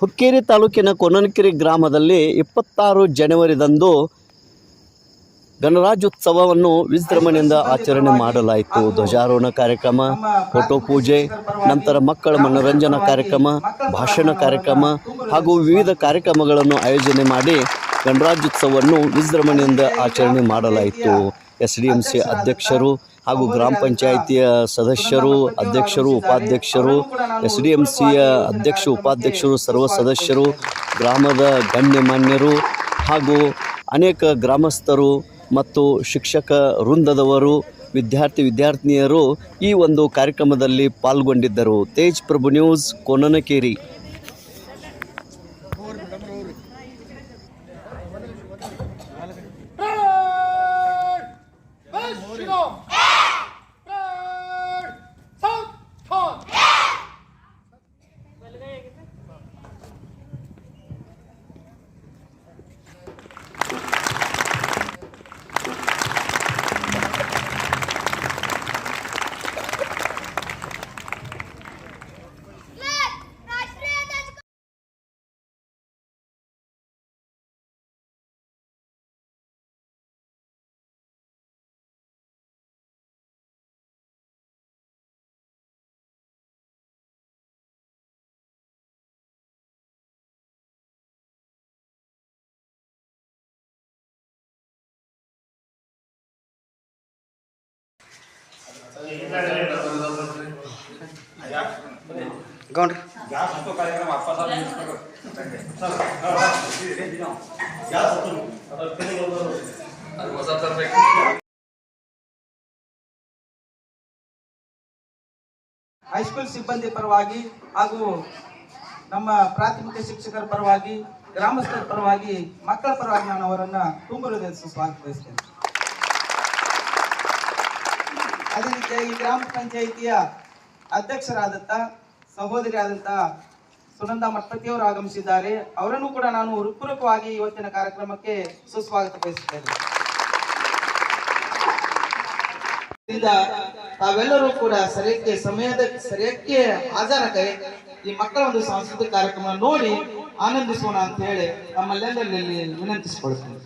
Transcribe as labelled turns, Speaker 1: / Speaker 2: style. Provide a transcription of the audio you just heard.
Speaker 1: ಹುಕ್ಕೇರಿ ತಾಲೂಕಿನ ಕೊನನಕೆರೆ ಗ್ರಾಮದಲ್ಲಿ ಇಪ್ಪತ್ತಾರು ಜನವರಿದಂದು ಗಣರಾಜ್ಯೋತ್ಸವವನ್ನು ವಿಜೃಂಭಣೆಯಿಂದ ಆಚರಣೆ ಮಾಡಲಾಯಿತು. ಧ್ವಜಾರೋಹಣ ಕಾರ್ಯಕ್ರಮ, ಫೋಟೋ ಪೂಜೆ, ನಂತರ ಮಕ್ಕಳ ಮನೋರಂಜನಾ ಕಾರ್ಯಕ್ರಮ, ಭಾಷಣ ಕಾರ್ಯಕ್ರಮ ಹಾಗೂ ವಿವಿಧ ಕಾರ್ಯಕ್ರಮಗಳನ್ನು ಆಯೋಜನೆ ಮಾಡಿ ಗಣರಾಜ್ಯೋತ್ಸವವನ್ನು ವಿಜೃಂಭಣೆಯಿಂದ ಆಚರಣೆ ಮಾಡಲಾಯಿತು. ಎಸ್ ಡಿ ಎಂ ಸಿ ಅಧ್ಯಕ್ಷರು ಹಾಗೂ ಗ್ರಾಮ ಪಂಚಾಯಿತಿಯ ಸದಸ್ಯರು ಅಧ್ಯಕ್ಷರು ಉಪಾಧ್ಯಕ್ಷರು ಎಸ್ ಡಿ ಎಂ ಸಿಯ ಅಧ್ಯಕ್ಷ ಉಪಾಧ್ಯಕ್ಷರು ಸರ್ವ ಸದಸ್ಯರು ಗ್ರಾಮದ ಗಣ್ಯಮಾನ್ಯರು ಹಾಗೂ ಅನೇಕ ಗ್ರಾಮಸ್ಥರು ಮತ್ತು ಶಿಕ್ಷಕ ವೃಂದದವರು ವಿದ್ಯಾರ್ಥಿ ವಿದ್ಯಾರ್ಥಿನಿಯರು ಈ ಒಂದು ಕಾರ್ಯಕ್ರಮದಲ್ಲಿ ಪಾಲ್ಗೊಂಡಿದ್ದರು. Tej Prabhu news Konanakeri.
Speaker 2: 别
Speaker 1: 动
Speaker 3: high school ಸಿಬ್ಬಂದಿ ಪರವಾಗಿ ಹಾಗೂ ನಮ್ಮ ಪ್ರಾಥಮಿಕ ಶಿಕ್ಷಕರ ಪರವಾಗಿ, ಗ್ರಾಮಸ್ಥರ ಪರವಾಗಿ, ಮಕ್ಕಳ ಪರವಾಗಿ ನಾನು ಅವರನ್ನ ತುಂಬ ಹೃದಯ ಅದೇ ರೀತಿಯಾಗಿ ಗ್ರಾಮ ಪಂಚಾಯಿತಿಯ ಅಧ್ಯಕ್ಷರಾದಂತ ಸಹೋದರಿ ಆದಂಥ ಸುನಂದ ಮಠಪತಿಯವರು ಆಗಮಿಸಿದ್ದಾರೆ. ಅವರನ್ನು ಕೂಡ ನಾನು ಹೃತ್ಪೂರ್ವಕವಾಗಿ ಇವತ್ತಿನ ಕಾರ್ಯಕ್ರಮಕ್ಕೆ ಸುಸ್ವಾಗತ ಬಯಸುತ್ತೇನೆ ತಾವೆಲ್ಲರೂ ಕೂಡ ಸರಿಯಕ್ಕೆ ಸಮಯದ ಸರಿಯಕ್ಕೆ ಹಾಜರಾಗಿ ಈ ಮಕ್ಕಳ ಒಂದು ಸಾಂಸ್ಕೃತಿಕ ಕಾರ್ಯಕ್ರಮ ನೋಡಿ ಆನಂದಿಸೋಣ ಅಂತ ಹೇಳಿ ನಮ್ಮಲ್ಲೆಲ್ಲರಲ್ಲಿ ವಿನಂತಿಸಿಕೊಳ್ತೇನೆ.